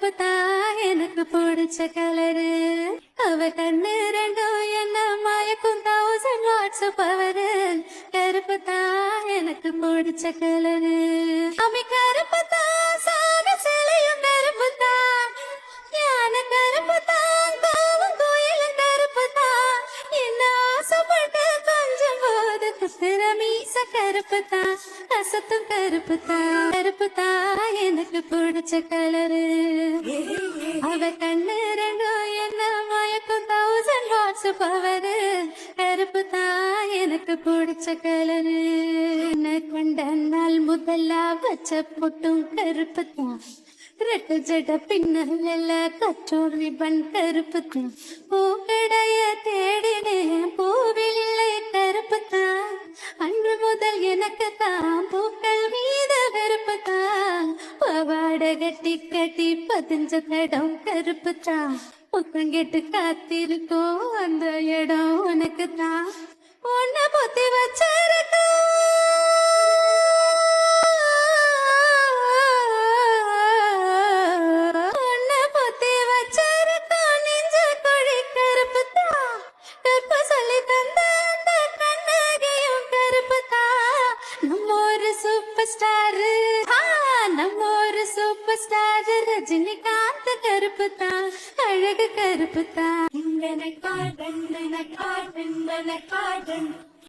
கருப்பு தான் எனக்கு பிடிச்ச கலரு அவ கண்ணு ரெண்டும் என்ன மயக்கும் தௌசண்ட் வாட்ஸ் பவரு கருப்பு தான் எனக்கு பிடிச்ச கலரு அமை கருப்பு தான் சாமி சிலையும் கருப்பு தான். ஞான கருப்பு தான் கோவம் கோயிலும் கருப்பு தான். என்ன ஆசைப்பட்ட கொஞ்சம் போது குத்துற மீச கருப்பு தான். அசத்தும் கருப்பு தான். கருப்பு தான் எனக்கு பிடிச்ச கலரு அவ கண்ணு ரெண்டும் என்ன மயக்கம்? தௌசண்ட் ஹார்ட்ஸ் பவரு கருப்பு தான் எனக்கு பிடிச்ச கலரு என்ன கொண்ட நாள் முதல்ல வச்ச பொட்டும் கருப்பு தான். ரெட்டு ஜட பின்னல கற்றோர் ரிபன் கருப்பு தான். பூக்கடைய தேடினேன் பூவில் இல்லை கருப்பு தான். அன்று முதல் எனக்கு தான் பூக்க தான் கட்டி பதிஞ்ச தடம் கருப்பு தான் புத்தங்கிட்டு காத்திருக்கோம் அந்த இடம் உனக்கு தான் உன்னை பொத்தி வச்சிருக்கோம். உன்னை பொத்தி சூப்பர் நம்ம ஒரு சூப்பர் ஸ்டார் ரஜினிகாந்த் கருப்பு தான் அழகு கருப்பு தான் காட்டன் காட்டன் காட்டன்